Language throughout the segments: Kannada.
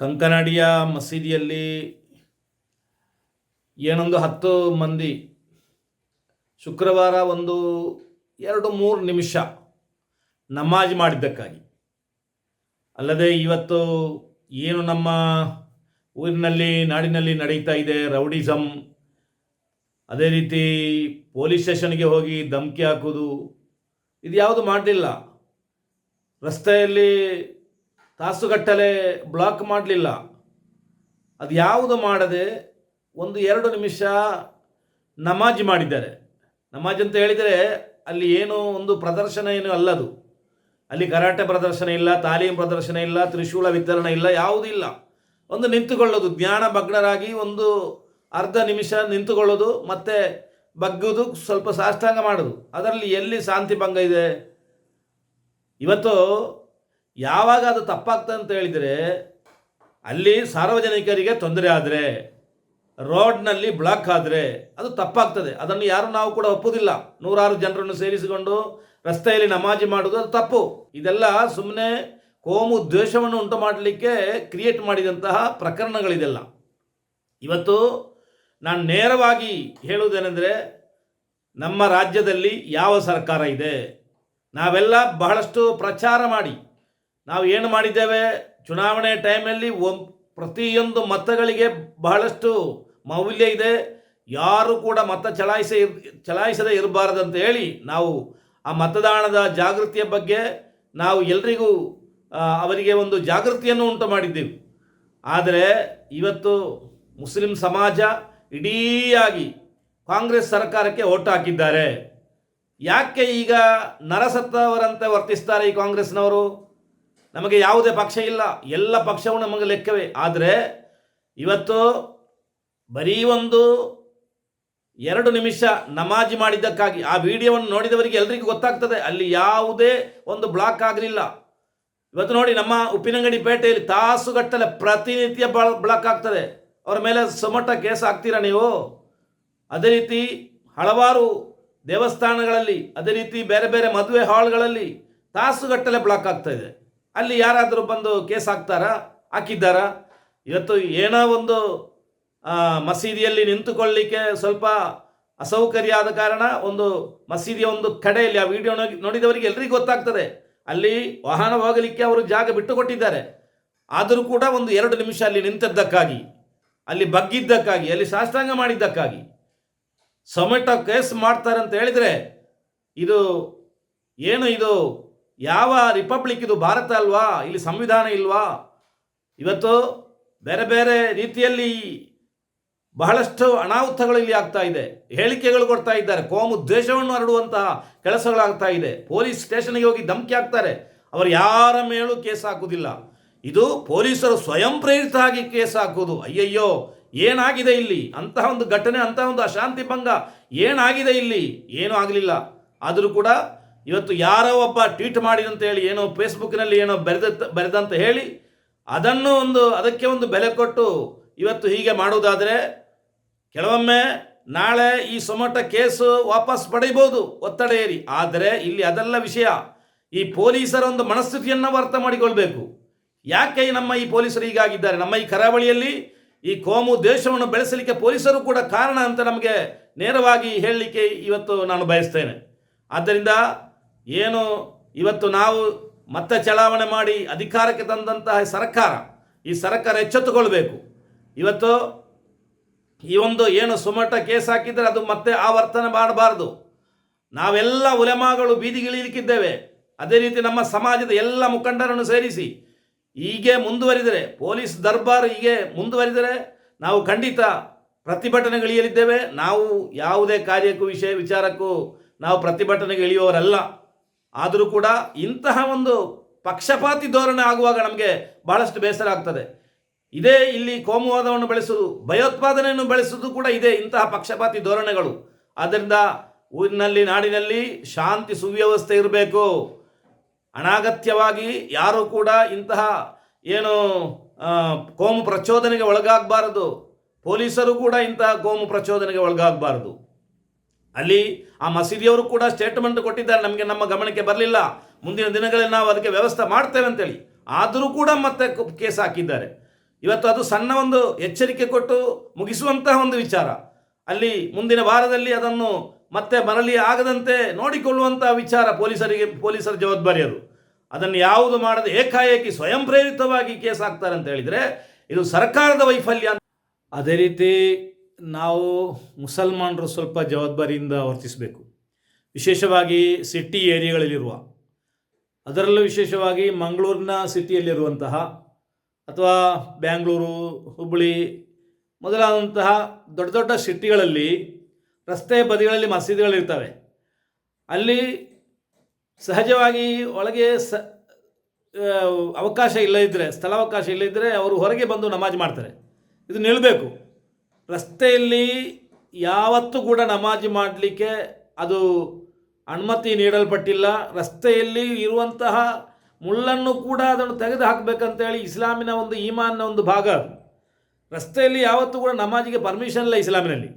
ಕಂಕನಾಡಿಯ ಮಸೀದಿಯಲ್ಲಿ ಏನೊಂದು ಹತ್ತು ಮಂದಿ ಶುಕ್ರವಾರ ಒಂದು ಎರಡು ಮೂರು ನಿಮಿಷ ನಮಾಜ್ ಮಾಡಿದ್ದಕ್ಕಾಗಿ. ಅಲ್ಲದೆ ಇವತ್ತು ಏನು ನಮ್ಮ ಊರಿನಲ್ಲಿ, ನಾಡಿನಲ್ಲಿ ನಡೀತಾ ಇದೆ ರೌಡಿಸಮ್ ಅದೇ ರೀತಿ ಪೊಲೀಸ್ ಸ್ಟೇಷನ್ಗೆ ಹೋಗಿ ಧಮಕಿ ಹಾಕೋದು ಇದು ಯಾವುದು ಮಾಡಲಿಲ್ಲ. ರಸ್ತೆಯಲ್ಲಿ ತಾಸುಗಟ್ಟಲೆ ಬ್ಲಾಕ್ ಮಾಡಲಿಲ್ಲ. ಅದು ಯಾವುದು ಮಾಡದೆ ಒಂದು ಎರಡು ನಿಮಿಷ ನಮಾಜ್ ಮಾಡಿದ್ದಾರೆ. ನಮಾಜ್ ಅಂತ ಹೇಳಿದರೆ ಅಲ್ಲಿ ಏನು ಒಂದು ಪ್ರದರ್ಶನ ಏನು ಅಲ್ಲದು. ಅಲ್ಲಿ ಕರಾಟೆ ಪ್ರದರ್ಶನ ಇಲ್ಲ, ತಾಲೀಮ್ ಪ್ರದರ್ಶನ ಇಲ್ಲ, ತ್ರಿಶೂಲ ವಿತರಣೆ ಇಲ್ಲ, ಯಾವುದೂ ಇಲ್ಲ. ಒಂದು ನಿಂತುಕೊಳ್ಳೋದು, ಜ್ಞಾನ ಭಗ್ನರಾಗಿ ಒಂದು ಅರ್ಧ ನಿಮಿಷ ನಿಂತುಕೊಳ್ಳೋದು, ಮತ್ತೆ ಬಗ್ಗೋದು, ಸ್ವಲ್ಪ ಸಾಷ್ಟಾಂಗ ಮಾಡೋದು. ಅದರಲ್ಲಿ ಎಲ್ಲಿ ಶಾಂತಿ ಭಂಗ ಇದೆ? ಇವತ್ತು ಯಾವಾಗ ಅದು ತಪ್ಪಾಗ್ತದೆ ಅಂತ ಹೇಳಿದರೆ ಅಲ್ಲಿ ಸಾರ್ವಜನಿಕರಿಗೆ ತೊಂದರೆ ಆದರೆ, ರೋಡ್ನಲ್ಲಿ ಬ್ಲಾಕ್ ಆದರೆ ಅದು ತಪ್ಪಾಗ್ತದೆ. ಅದನ್ನು ಯಾರು ನಾವು ಕೂಡ ಒಪ್ಪುವುದಿಲ್ಲ ನೂರಾರು ಜನರನ್ನು ಸೇರಿಸಿಕೊಂಡು ರಸ್ತೆಯಲ್ಲಿ ನಮಾಜಿ ಮಾಡುವುದು ಅದು ತಪ್ಪು. ಇದೆಲ್ಲ ಸುಮ್ಮನೆ ಕೋಮು ದ್ವೇಷವನ್ನು ಉಂಟು ಮಾಡಲಿಕ್ಕೆ ಕ್ರಿಯೇಟ್ ಮಾಡಿದಂತಹ ಪ್ರಕರಣಗಳಿದೆಲ್ಲ. ಇವತ್ತು ನಾನು ನೇರವಾಗಿ ಹೇಳುವುದೇನೆಂದರೆ, ನಮ್ಮ ರಾಜ್ಯದಲ್ಲಿ ಯಾವ ಸರ್ಕಾರ ಇದೆ? ನಾವೆಲ್ಲ ಬಹಳಷ್ಟು ಪ್ರಚಾರ ಮಾಡಿ ನಾವು ಏನು ಮಾಡಿದ್ದೇವೆ? ಚುನಾವಣೆ ಟೈಮಲ್ಲಿ ಒಂ, ಪ್ರತಿಯೊಂದು ಮತಗಳಿಗೆ ಬಹಳಷ್ಟು ಮೌಲ್ಯ ಇದೆ. ಯಾರು ಕೂಡ ಮತ ಚಲಾಯಿಸ, ಚಲಾಯಿಸದೇ ಅಂತ ಹೇಳಿ ನಾವು ಆ ಮತದಾನದ ಜಾಗೃತಿಯ ಬಗ್ಗೆ ನಾವು ಎಲ್ರಿಗೂ ಅವರಿಗೆ ಒಂದು ಜಾಗೃತಿಯನ್ನು ಉಂಟು ಮಾಡಿದ್ದೆವು. ಆದರೆ ಇವತ್ತು ಮುಸ್ಲಿಂ ಸಮಾಜ ಇಡೀಯಾಗಿ ಕಾಂಗ್ರೆಸ್ ಸರ್ಕಾರಕ್ಕೆ ಓಟ್ ಹಾಕಿದ್ದಾರೆ. ಯಾಕೆ ಈಗ ನರಸತ್ತವರಂತೆ ವರ್ತಿಸ್ತಾರೆ ಈ ಕಾಂಗ್ರೆಸ್ನವರು? ನಮಗೆ ಯಾವುದೇ ಪಕ್ಷ ಇಲ್ಲ. ಎಲ್ಲ ಪಕ್ಷವೂ ನಮಗೆ ಲೆಕ್ಕವೇ. ಆದರೆ ಇವತ್ತು ಬರೀ ಒಂದು ಎರಡು ನಿಮಿಷ ನಮಾಜಿ ಮಾಡಿದ್ದಕ್ಕಾಗಿ ಆ ವಿಡಿಯೋವನ್ನು ನೋಡಿದವರಿಗೆ ಎಲ್ರಿಗೂ ಗೊತ್ತಾಗ್ತದೆ. ಅಲ್ಲಿ ಯಾವುದೇ ಒಂದು ಬ್ಲಾಕ್ ಆಗಲಿಲ್ಲ. ಇವತ್ತು ನೋಡಿ ನಮ್ಮ ಉಪ್ಪಿನಂಗಡಿ ಪೇಟೆಯಲ್ಲಿ ತಾಸುಗಟ್ಟಲೆ ಪ್ರತಿನಿತ್ಯ ಬ್ಲಾಕ್ ಆಗ್ತದೆ. ಅವರ ಮೇಲೆ ಸುಮಟ ಕೇಸ್ ಹಾಕ್ತೀರಾ ನೀವು? ಅದೇ ರೀತಿ ಹಲವಾರು ದೇವಸ್ಥಾನಗಳಲ್ಲಿ, ಅದೇ ರೀತಿ ಬೇರೆ ಬೇರೆ ಮದುವೆ ಹಾಲ್ಗಳಲ್ಲಿ ತಾಸುಗಟ್ಟಲೆ ಬ್ಲಾಕ್ ಆಗ್ತಾ ಅಲ್ಲಿ ಯಾರಾದರೂ ಬಂದು ಕೇಸ್ ಹಾಕ್ತಾರಾ? ಹಾಕಿದ್ದಾರಾ? ಇವತ್ತು ಏನೋ ಒಂದು ಮಸೀದಿಯಲ್ಲಿ ನಿಂತುಕೊಳ್ಳಿಕ್ಕೆ ಸ್ವಲ್ಪ ಅಸೌಕರ್ಯ ಆದ ಕಾರಣ ಒಂದು ಮಸೀದಿಯ ಒಂದು ಕಡೆಯಲ್ಲಿ, ಆ ವಿಡಿಯೋ ನೋಡಿದವರಿಗೆ ಎಲ್ರಿಗೂ ಗೊತ್ತಾಗ್ತದೆ. ಅಲ್ಲಿ ವಾಹನ ಹೋಗಲಿಕ್ಕೆ ಅವರು ಜಾಗ ಬಿಟ್ಟು ಕೊಟ್ಟಿದ್ದಾರೆ ಆದರೂ ಕೂಡ ಒಂದು ಎರಡು ನಿಮಿಷ ಅಲ್ಲಿ ನಿಂತದ್ದಕ್ಕಾಗಿ, ಅಲ್ಲಿ ಬಗ್ಗಿದ್ದಕ್ಕಾಗಿ, ಅಲ್ಲಿ ಸಾಷ್ಟಾಂಗ ಮಾಡಿದ್ದಕ್ಕಾಗಿ, ಸೊಮೆಟೊ ಕೇಸ್ ಮಾಡ್ತಾರೆ ಅಂತ ಹೇಳಿದರೆ ಇದು ಏನು ಇದು ಯಾವ ರಿಪಬ್ಲಿಕ್ ಇದು ಭಾರತ ಅಲ್ವಾ? ಇಲ್ಲಿ ಸಂವಿಧಾನ ಇಲ್ವಾ? ಇವತ್ತು ಬೇರೆ ಬೇರೆ ರೀತಿಯಲ್ಲಿ ಬಹಳಷ್ಟು ಅನಾಹುತಗಳು ಇಲ್ಲಿ ಆಗ್ತಾ ಇದೆ. ಹೇಳಿಕೆಗಳು ಕೊಡ್ತಾ ಇದ್ದಾರೆ. ಕೋಮು ದ್ವೇಷವನ್ನು ಹರಡುವಂತಹ ಕೆಲಸಗಳಾಗ್ತಾ ಇದೆ. ಪೊಲೀಸ್ ಸ್ಟೇಷನ್ಗೆ ಹೋಗಿ ಧಮಕಿ ಹಾಕ್ತಾರೆ. ಅವರು ಯಾರ ಮೇಲೂ ಕೇಸ್ ಹಾಕುವುದಿಲ್ಲ. ಇದು ಪೊಲೀಸರು ಸ್ವಯಂ ಪ್ರೇರಿತವಾಗಿ ಕೇಸ್ ಹಾಕುವುದು. ಅಯ್ಯಯ್ಯೋ, ಏನಾಗಿದೆ ಇಲ್ಲಿ? ಅಂತಹ ಒಂದು ಘಟನೆ, ಅಂತಹ ಒಂದು ಅಶಾಂತಿ ಭಂಗ ಏನಾಗಿದೆ ಇಲ್ಲಿ? ಏನೂ ಆಗಲಿಲ್ಲ. ಆದರೂ ಕೂಡ ಇವತ್ತು ಯಾರೋ ಒಬ್ಬ ಟ್ವೀಟ್ ಮಾಡಿದಂತ ಹೇಳಿ, ಏನೋ ಫೇಸ್ಬುಕ್ನಲ್ಲಿ ಏನೋ ಬರೆದ, ಬರೆದಂತ ಹೇಳಿ, ಅದನ್ನು ಒಂದು, ಅದಕ್ಕೆ ಒಂದು ಬೆಲೆ ಕೊಟ್ಟು ಇವತ್ತು ಹೀಗೆ ಮಾಡುವುದಾದರೆ, ಕೆಲವೊಮ್ಮೆ ನಾಳೆ ಈ ಸೊಮಟ ಕೇಸು ವಾಪಸ್ ಪಡೆಯಬಹುದು, ಒತ್ತಡ ಏರಿ ಆದರೆ ಇಲ್ಲಿ ಅದೆಲ್ಲ ವಿಷಯ, ಈ ಪೊಲೀಸರ ಒಂದು ಮನಸ್ಥಿತಿಯನ್ನು ಅರ್ಥ ಮಾಡಿಕೊಳ್ಬೇಕು. ಯಾಕೆ ನಮ್ಮ ಈ ಪೊಲೀಸರು ಹೀಗಾಗಿದ್ದಾರೆ? ನಮ್ಮ ಈ ಕರಾವಳಿಯಲ್ಲಿ ಈ ಕೋಮು ದೇಶವನ್ನು ಬೆಳೆಸಲಿಕ್ಕೆ ಪೊಲೀಸರು ಕೂಡ ಕಾರಣ ಅಂತ ನಮಗೆ ನೇರವಾಗಿ ಹೇಳಲಿಕ್ಕೆ ಇವತ್ತು ನಾನು ಬಯಸ್ತೇನೆ. ಆದ್ದರಿಂದ ಏನು? ಇವತ್ತು ನಾವು ಮತ್ತೆ ಚಲಾವಣೆ ಮಾಡಿ ಅಧಿಕಾರಕ್ಕೆ ತಂದಂತಹ ಸರ್ಕಾರ, ಈ ಸರ್ಕಾರ ಎಚ್ಚೆತ್ತುಕೊಳ್ಬೇಕು. ಇವತ್ತು ಈ ಒಂದು ಏನು ಸುಮಟ ಕೇಸ್ ಹಾಕಿದರೆ ಅದು ಮತ್ತೆ ಆವರ್ತನ ಮಾಡಬಾರ್ದು. ನಾವೆಲ್ಲ ಉಲೆಮಾಗಳು ಬೀದಿಗಿಳಿಲಿಕ್ಕಿದ್ದೇವೆ ಅದೇ ರೀತಿ ನಮ್ಮ ಸಮಾಜದ ಎಲ್ಲ ಮುಖಂಡರನ್ನು ಸೇರಿಸಿ ಹೀಗೆ ಮುಂದುವರಿದರೆ, ಪೊಲೀಸ್ ದರ್ಬಾರ್ ಹೀಗೆ ಮುಂದುವರಿದರೆ ನಾವು ಖಂಡಿತ ಪ್ರತಿಭಟನೆಗಳಿಯಲಿದ್ದೇವೆ ನಾವು ಯಾವುದೇ ಕಾರ್ಯಕ್ಕೂ ವಿಷಯ ವಿಚಾರಕ್ಕೂ ನಾವು ಪ್ರತಿಭಟನೆಗೆ ಇಳಿಯುವವರಲ್ಲ. ಆದರೂ ಕೂಡ ಇಂತಹ ಒಂದು ಪಕ್ಷಪಾತಿ ಧೋರಣೆ ಆಗುವಾಗ ನಮಗೆ ಬಹಳಷ್ಟು ಬೇಸರ ಆಗ್ತದೆ. ಇದೇ ಇಲ್ಲಿ ಕೋಮುವಾದವನ್ನು ಬೆಳೆಸುವುದು, ಭಯೋತ್ಪಾದನೆಯನ್ನು ಬೆಳೆಸುವುದು ಕೂಡ ಇದೆ ಇಂತಹ ಪಕ್ಷಪಾತಿ ಧೋರಣೆಗಳು. ಆದ್ದರಿಂದ ಊರಿನಲ್ಲಿ, ನಾಡಿನಲ್ಲಿ ಶಾಂತಿ ಸುವ್ಯವಸ್ಥೆ ಇರಬೇಕು. ಅನಾಗತ್ಯವಾಗಿ ಯಾರೂ ಕೂಡ ಇಂತಹ ಏನು ಕೋಮು ಪ್ರಚೋದನೆಗೆ ಒಳಗಾಗಬಾರದು. ಪೊಲೀಸರು ಕೂಡ ಇಂತಹ ಕೋಮು ಪ್ರಚೋದನೆಗೆ ಒಳಗಾಗಬಾರದು. ಅಲ್ಲಿ ಆ ಮಸೀದಿಯವರು ಕೂಡ ಸ್ಟೇಟ್ಮೆಂಟ್ ಕೊಟ್ಟಿದ್ದಾರೆ. ನಮಗೆ ನಮ್ಮ ಗಮನಕ್ಕೆ ಬರಲಿಲ್ಲ. ಮುಂದಿನ ದಿನಗಳಲ್ಲಿ ನಾವು ಅದಕ್ಕೆ ವ್ಯವಸ್ಥೆ ಮಾಡ್ತೇವೆ ಅಂತೇಳಿ. ಆದರೂ ಕೂಡ ಮತ್ತೆ ಕೇಸ್ ಹಾಕಿದ್ದಾರೆ. ಇವತ್ತು ಅದು ಸಣ್ಣ ಒಂದು ಎಚ್ಚರಿಕೆ ಕೊಟ್ಟು ಮುಗಿಸುವಂತಹ ಒಂದು ವಿಚಾರ. ಅಲ್ಲಿ ಮುಂದಿನ ವಾರದಲ್ಲಿ ಅದನ್ನು ಮತ್ತೆ ಮರಳಿ ಆಗದಂತೆ ನೋಡಿಕೊಳ್ಳುವಂತಹ ವಿಚಾರ ಪೊಲೀಸರಿಗೆ, ಪೊಲೀಸರ ಜವಾಬ್ದಾರಿ ಅದು ಅದನ್ನು ಯಾವುದು ಮಾಡದೆ ಏಕಾಏಕಿ ಸ್ವಯಂ ಪ್ರೇರಿತವಾಗಿ ಕೇಸ್ ಹಾಕ್ತಾರೆ ಅಂತ ಹೇಳಿದರೆ ಇದು ಸರ್ಕಾರದ ವೈಫಲ್ಯ ಅದೇ ರೀತಿ ನಾವು ಮುಸಲ್ಮಾನರು ಸ್ವಲ್ಪ ಜವಾಬ್ದಾರಿಯಿಂದ ವರ್ತಿಸಬೇಕು. ವಿಶೇಷವಾಗಿ ಸಿಟಿ ಏರಿಯಾಗಳಲ್ಲಿರುವ ಅದರಲ್ಲೂ ವಿಶೇಷವಾಗಿ ಮಂಗಳೂರಿನ ಸಿಟಿಯಲ್ಲಿರುವಂತಹ ಅಥವಾ ಬ್ಯಾಂಗ್ಳೂರು, ಹುಬ್ಬಳ್ಳಿ ಮೊದಲಾದಂತಹ ದೊಡ್ಡ ದೊಡ್ಡ ಸಿಟಿಗಳಲ್ಲಿ ರಸ್ತೆ ಬದಿಗಳಲ್ಲಿ ಮಸೀದಿಗಳಿರ್ತವೆ. ಅಲ್ಲಿ ಸಹಜವಾಗಿ ಒಳಗೆ ಸ ಅವಕಾಶ ಇಲ್ಲದಿದ್ದರೆ ಸ್ಥಳಾವಕಾಶ ಇಲ್ಲದಿದ್ದರೆ ಅವರು ಹೊರಗೆ ಬಂದು ನಮಾಜ್ ಮಾಡ್ತಾರೆ. ಇದು ನಿಲ್ಲಬೇಕು ರಸ್ತೆಯಲ್ಲಿ ಯಾವತ್ತೂ ಕೂಡ ನಮಾಜ್ ಮಾಡಲಿಕ್ಕೆ ಅದು ಅನುಮತಿ ನೀಡಲ್ಪಟ್ಟಿಲ್ಲ. ರಸ್ತೆಯಲ್ಲಿ ಇರುವಂತಹ ಮುಳ್ಳನ್ನು ಕೂಡ ಅದನ್ನು ತೆಗೆದು ಹಾಕಬೇಕಂತೇಳಿ ಇಸ್ಲಾಮಿನ ಒಂದು ಈಮಾನ್ನ ಒಂದು ಭಾಗ ರಸ್ತೆಯಲ್ಲಿ ಯಾವತ್ತೂ ಕೂಡ ನಮಾಜಿಗೆ ಪರ್ಮಿಷನ್ ಇಲ್ಲ ಇಸ್ಲಾಮಿನಲ್ಲಿ.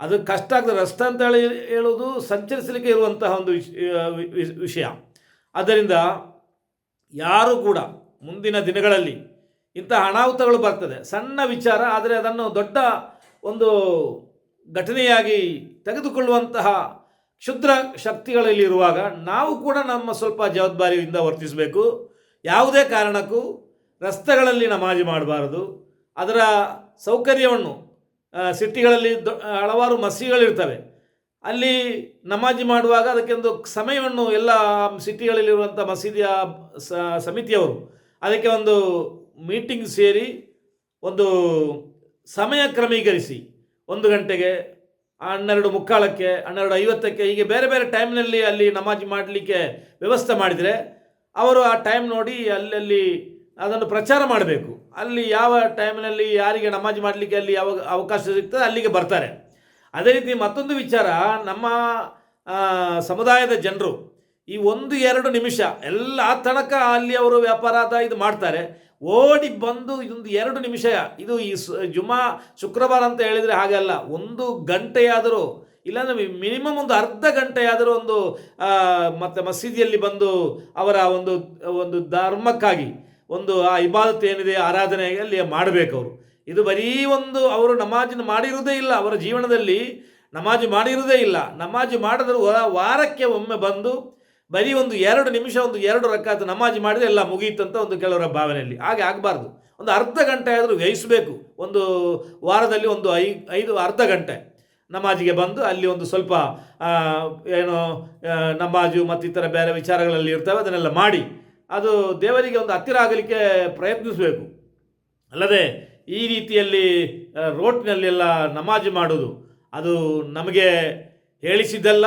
ಅದು ಕಷ್ಟ ಆಗ್ತದೆ. ರಸ್ತೆ ಅಂತ ಹೇಳಿ ಹೇಳುವುದು ಸಂಚರಿಸಲಿಕ್ಕೆ ಇರುವಂತಹ ಒಂದು ವಿಷಯ. ಆದ್ದರಿಂದ ಯಾರು ಕೂಡ ಮುಂದಿನ ದಿನಗಳಲ್ಲಿ ಇಂತಹ ಅನಾಹುತಗಳು ಬರ್ತದೆ. ಸಣ್ಣ ವಿಚಾರ, ಆದರೆ ಅದನ್ನು ದೊಡ್ಡ ಒಂದು ಘಟನೆಯಾಗಿ ತೆಗೆದುಕೊಳ್ಳುವಂತಹ ಕ್ಷುದ್ರ ಶಕ್ತಿಗಳಲ್ಲಿ ಇರುವಾಗ ನಾವು ಕೂಡ ನಮ್ಮ ಸ್ವಲ್ಪ ಜವಾಬ್ದಾರಿಯಿಂದ ವರ್ತಿಸಬೇಕು. ಯಾವುದೇ ಕಾರಣಕ್ಕೂ ರಸ್ತೆಗಳಲ್ಲಿ ನಮಾಜ್ ಮಾಡಬಾರದು. ಅದರ ಸೌಕರ್ಯವನ್ನು ಸಿಟಿಗಳಲ್ಲಿ ದೊ, ಹಲವಾರು ಮಸೀದಿಗಳಿರ್ತವೆ. ಅಲ್ಲಿ ನಮಾಜ್ ಮಾಡುವಾಗ ಅದಕ್ಕೆ ಒಂದು ಸಮಯವನ್ನು ಎಲ್ಲ ಸಿಟಿಗಳಲ್ಲಿರುವಂಥ ಮಸೀದಿಯ ಸಮಿತಿಯವರು ಅದಕ್ಕೆ ಒಂದು ಮೀಟಿಂಗ್ ಸೇರಿ ಒಂದು ಸಮಯ ಕ್ರಮೀಕರಿಸಿ. ಒಂದು ಗಂಟೆಗೆ ಹನ್ನೆರಡು ಮುಕ್ಕಾಲಕ್ಕೆ, ಹನ್ನೆರಡು ಐವತ್ತಕ್ಕೆ, ಹೀಗೆ ಬೇರೆ ಬೇರೆ ಟೈಮ್ನಲ್ಲಿ ಅಲ್ಲಿ ನಮಾಜ್ ಮಾಡಲಿಕ್ಕೆ ವ್ಯವಸ್ಥೆ ಮಾಡಿದರೆ, ಅವರು ಆ ಟೈಮ್ ನೋಡಿ ಅಲ್ಲಲ್ಲಿ ಅದನ್ನು ಪ್ರಚಾರ ಮಾಡಬೇಕು. ಅಲ್ಲಿ ಯಾವ ಟೈಮ್ನಲ್ಲಿ ಯಾರಿಗೆ ನಮಾಜ್ ಮಾಡಲಿಕ್ಕೆ ಅಲ್ಲಿ ಯಾವ ಅವಕಾಶ ಸಿಗ್ತದೆ ಅಲ್ಲಿಗೆ ಬರ್ತಾರೆ. ಅದೇ ರೀತಿ ಮತ್ತೊಂದು ವಿಚಾರ, ನಮ್ಮ ಸಮುದಾಯದ ಜನರು ಈ ಒಂದು ಎರಡು ನಿಮಿಷ ಎಲ್ಲ ತನಕ ಅಲ್ಲಿ ಅವರು ವ್ಯಾಪಾರ ಇದು ಮಾಡ್ತಾರೆ. ಓಡಿ ಬಂದು ಇದೊಂದು ಎರಡು ನಿಮಿಷ. ಇದು ಈ ಜುಮಾ ಶುಕ್ರವಾರ ಅಂತ ಹೇಳಿದರೆ ಹಾಗಲ್ಲ ಒಂದು ಗಂಟೆಯಾದರೂ, ಇಲ್ಲಾಂದರೆ ಮಿನಿಮಮ್ ಒಂದು ಅರ್ಧ ಗಂಟೆಯಾದರೂ ಒಂದು ಮತ್ತೆ ಮಸೀದಿಯಲ್ಲಿ ಬಂದು ಅವರ ಒಂದು ಒಂದು ಧರ್ಮಕ್ಕಾಗಿ, ಒಂದು ಆ ಇಬಾದತ್ ಏನಿದೆ, ಆರಾಧನೆಯಲ್ಲಿ ಮಾಡಬೇಕು ಅವರು. ಇದು ಬರೀ ಒಂದು ಅವರು ನಮಾಜಿನ ಮಾಡಿರುವುದೇ ಇಲ್ಲ. ಅವರ ಜೀವನದಲ್ಲಿ ನಮಾಜು ಮಾಡಿರುವುದೇ ಇಲ್ಲ. ನಮಾಜು ಮಾಡಿದ್ರು ವಾರಕ್ಕೆ ಒಮ್ಮೆ ಬಂದು ಬರೀ ಒಂದು ಎರಡು ನಿಮಿಷ, ಒಂದು ಎರಡು ರಕ್ಕಾತು ನಮಾಜ್ ಮಾಡಿದ್ರೆ ಎಲ್ಲ ಮುಗಿಯಿತಂತ ಒಂದು ಕೆಲವರ ಭಾವನೆಯಲ್ಲಿ. ಹಾಗೆ ಆಗಬಾರ್ದು. ಒಂದು ಅರ್ಧ ಗಂಟೆ ಆದರೂ ವ್ಯಯಿಸಬೇಕು ಒಂದು ವಾರದಲ್ಲಿ ಒಂದು ಐ, ಐದು, ಅರ್ಧ ಗಂಟೆ ನಮಾಜಿಗೆ ಬಂದು ಅಲ್ಲಿ ಒಂದು ಸ್ವಲ್ಪ ಏನು ನಮಾಜು ಮತ್ತಿತರ ಬೇರೆ ವಿಚಾರಗಳಲ್ಲಿ ಇರ್ತವೆ, ಅದನ್ನೆಲ್ಲ ಮಾಡಿ ಅದು ದೇವರಿಗೆ ಒಂದು ಹತ್ತಿರ ಆಗಲಿಕ್ಕೆ ಪ್ರಯತ್ನಿಸಬೇಕು. ಅಲ್ಲದೆ ಈ ರೀತಿಯಲ್ಲಿ ರೋಟ್ನಲ್ಲೆಲ್ಲ ನಮಾಜು ಮಾಡೋದು ಅದು ನಮಗೆ ಹೇಳಿಸಿದ್ದಲ್ಲ.